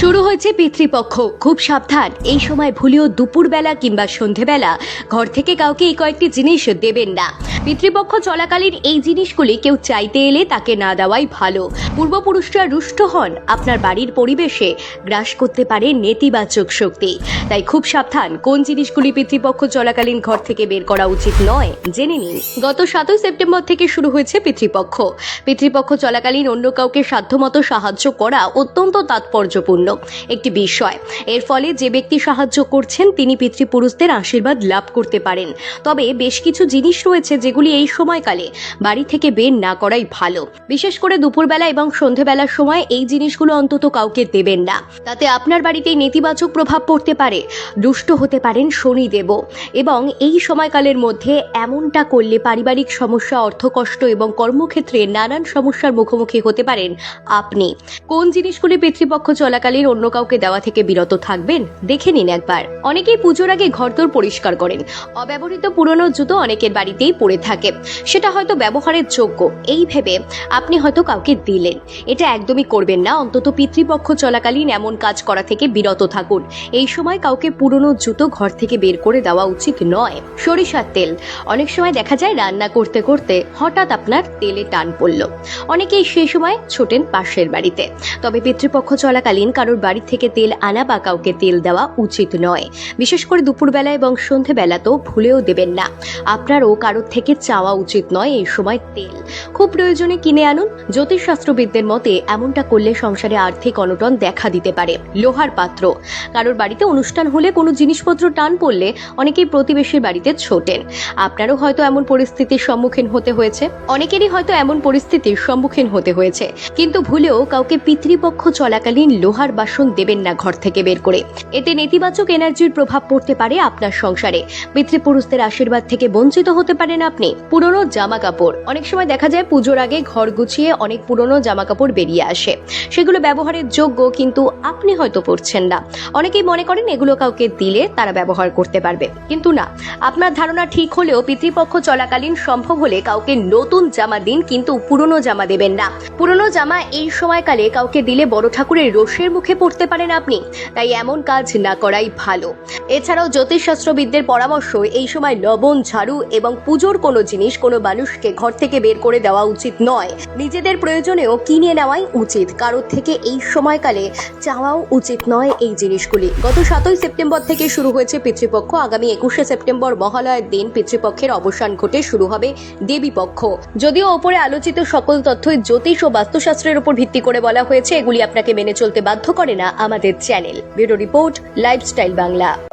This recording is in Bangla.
শুরু হয়েছে পিতৃপক্ষ। খুব সাবধান। এই সময় ভুলেও দুপুরবেলা কিংবা সন্ধেবেলা ঘর থেকে কাউকে এই কয়েকটি জিনিস দেবেন না। পিতৃপক্ষ চলাকালীন এই জিনিসগুলি কেউ চাইতে এলে তাকে না দেওয়াই ভালো। পূর্বপুরুষরা রুষ্ট হন আপনার বাড়ির পরিবেশে গ্রাস করতে পারে নেতিবাচক শক্তি। তাই খুব সাবধান। কোন জিনিসগুলি পিতৃপক্ষ চলাকালীন ঘর থেকে বের করা উচিত নয়, জেনে নিন। গত সাতই সেপ্টেম্বর থেকে শুরু হয়েছে পিতৃপক্ষ। পিতৃপক্ষ চলাকালীন অন্য কাউকে সাধ্যমতো সাহায্য করা অত্যন্ত তাৎপর্যপূর্ণ। একটি বিষয়। এর ফলে যে ব্যক্তি সাহায্য করছেন, তিনি পিতৃপুরুষদের আশীর্বাদ লাভ করতে পারেন। তবে বেশ কিছু জিনিস রয়েছে যেগুলি এই সময়কালে বাড়ি থেকে বের না করাই ভালো। বিশেষ করে দুপুরবেলা এবং সন্ধেবেলার সময় এই জিনিসগুলো অন্তত কাউকে দেবেন না। তাতে আপনার বাড়িতে নেতিবাচক প্রভাব পড়তে পারে, দুষ্ট হতে পারেন শনিদেব। এবং এই সময়কালের মধ্যে এমনটা করলে পারিবারিক সমস্যা, অর্থকষ্ট এবং কর্মক্ষেত্রে নানান সমস্যার মুখোমুখি হতে পারেন আপনি। কোন জিনিসগুলি পিতৃপক্ষ চলাকালীন অন্য কাউকে দেওয়া থেকে বিরত থাকবেন, দেখে নিন একবার। অনেকেই পুজোর আগে ঘরদোর পরিষ্কার করেন। অব্যবহৃত পুরনো জুতো অনেকের বাড়িতেই পড়ে থাকে। সেটা হয়তো ব্যবহারের যোগ্য। এই ভেবে আপনি হয়তো কাউকে দিলেন। এটা একদমই করবেন না। অন্তত পিতৃপক্ষ চলাকালীন এমন কাজ করা থেকে বিরত থাকুন। এই সময় কাউকে পুরনো জুতো ঘর থেকে বের করে দেওয়া উচিত নয়। সরিষার তেল। অনেক সময় দেখা যায় রান্না করতে করতে হঠাৎ আপনার তেলে টান পড়ল। অনেকেই সেই সময় ছোটেন পাশের বাড়িতে। তবে পিতৃপক্ষ চলাকালীন কারোর বাড়ি থেকে তেল আনা বা কাউকে তেল দেওয়া উচিত নয়। বিশেষ করে দুপুরবেলা এবং সন্ধেবেলা তো ভুলেও দেবেন না। আপনারও কারোর থেকে চাওয়া উচিত নয় এই সময় তেল। খুব প্রয়োজনে কিনে আনুন। জ্যোতিষশাস্ত্রবিদদের মতে এমনটা করলে সংসারে আর্থিক অনটন দেখা দিতে পারে। লোহার পাত্র। কারোর বাড়িতে অনুষ্ঠান হলে কোনো জিনিসপত্র টান পড়লে অনেকেই প্রতিবেশীর বাড়িতে ছোটেন। আপনারও হয়তো এমন পরিস্থিতির সম্মুখীন হতে হয়েছে। অনেকেরই হয়তো এমন পরিস্থিতির সম্মুখীন হতে হয়েছে। কিন্তু ভুলেও কাউকে পিতৃপক্ষ চলাকালীন লোহার বাসন দেবেন না ঘর থেকে বের করে। এতে নেতিবাচক এনার্জির প্রভাব পড়তে পারে আপনার সংসারে। পিতৃপুরুষদের আশীর্বাদ থেকে বঞ্চিত হতে পারেন আপনি। পুরনো জামা কাপড় অনেক সময় দেখা যায় পুজোর আগে ঘর গুছিয়ে অনেক পুরনো জামা কাপড় বেরিয়ে আসে। সেগুলো ব্যবহারের যোগ্য কিন্তু আপনি হয়তো পরছেন না। অনেকেই মনে করেন এগুলো কাউকে দিলে তারা ব্যবহার করতে পারবে। কিন্তু না, আপনার ধারণা ঠিক হলেও পিতৃপক্ষ চলাকালীন সম্ভব হলে কাউকে নতুন জামা দিন কিন্তু পুরনো জামা দেবেন না। পুরনো জামা এই সময়কালে কাউকে দিলে বড় ঠাকুরের রোষের মুখে পড়তে পারেন আপনি, তাই এমন কাজ না করাই ভালো। এছাড়াও জ্যোতিষশাস্ত্রবিদদের পরামর্শ, এই সময় লবণ, ঝাড়ু এবং পুজোর কোনো জিনিস কোনো মানুষকে ঘর থেকে বের করে দেওয়া উচিত নয়। নিজেদের প্রয়োজনেও কিনে নেওয়াই উচিত, কারোর থেকে এই সময়কালে চাওয়াও উচিত নয় এই জিনিসগুলি। গত সাতই সেপ্টেম্বর থেকে শুরু হয়েছে পিতৃপক্ষ, আগামী একুশে সেপ্টেম্বর মহালয়ের দিন পিতৃপক্ষের অবসান ঘটে, শুরু হবে দেবীপক্ষ। যদিও ওপরে আলোচিত সকল তথ্যই জ্যোতিষ ও বাস্তুশাস্ত্রের উপর ভিত্তি করে বলা হয়েছে, এগুলি আপনাকে মেনে চলতে বাধ্য করে না আমাদের channel bureau report lifestyle Bangla.